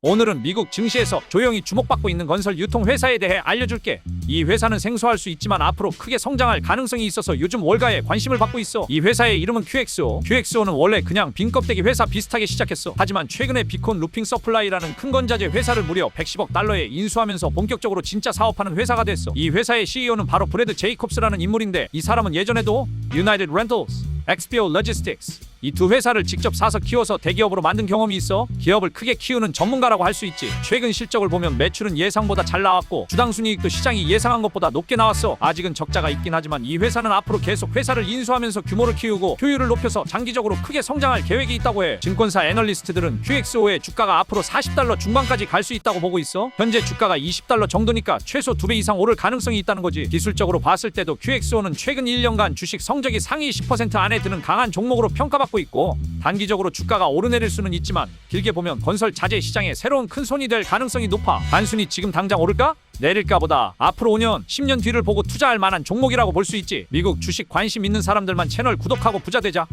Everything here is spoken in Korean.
오늘은 미국 증시에서 조용히 주목받고 있는 건설 유통 회사에 대해 알려줄게. 이 회사는 생소할 수 있지만 앞으로 크게 성장할 가능성이 있어서 요즘 월가에 관심을 받고 있어. 이 회사의 이름은 QXO. QXO는 원래 그냥 빈 껍데기 회사 비슷하게 시작했어. 하지만 최근에 비콘 루핑 서플라이라는 큰 건자재 회사를 무려 110억 달러에 인수하면서 본격적으로 진짜 사업하는 회사가 됐어. 이 회사의 CEO는 바로 브래드 제이콥스라는 인물인데 이 사람은 예전에도 United Rentals, XPO Logistics 이 두 회사를 직접 사서 키워서 대기업으로 만든 경험이 있어? 기업을 크게 키우는 전문가라고 할 수 있지. 최근 실적을 보면 매출은 예상보다 잘 나왔고 주당 순이익도 시장이 예상한 것보다 높게 나왔어. 아직은 적자가 있긴 하지만 이 회사는 앞으로 계속 회사를 인수하면서 규모를 키우고 효율을 높여서 장기적으로 크게 성장할 계획이 있다고 해. 증권사 애널리스트들은 QXO의 주가가 앞으로 40달러 중반까지 갈 수 있다고 보고 있어? 현재 주가가 20달러 정도니까 최소 2배 이상 오를 가능성이 있다는 거지. 기술적으로 봤을 때도 QXO는 최근 1년간 주식 성적이 상위 10% 안에 드는 강한 종목으로 평가 받고 있고 단기적으로 주가가 오르내릴 수는 있지만 길게 보면 건설 자재 시장에 새로운 큰 손이 될 가능성이 높아. 단순히 지금 당장 오를까? 내릴까 보다. 앞으로 5년, 10년 뒤를 보고 투자할 만한 종목이라고 볼 수 있지. 미국 주식 관심 있는 사람들만 채널 구독하고 부자 되자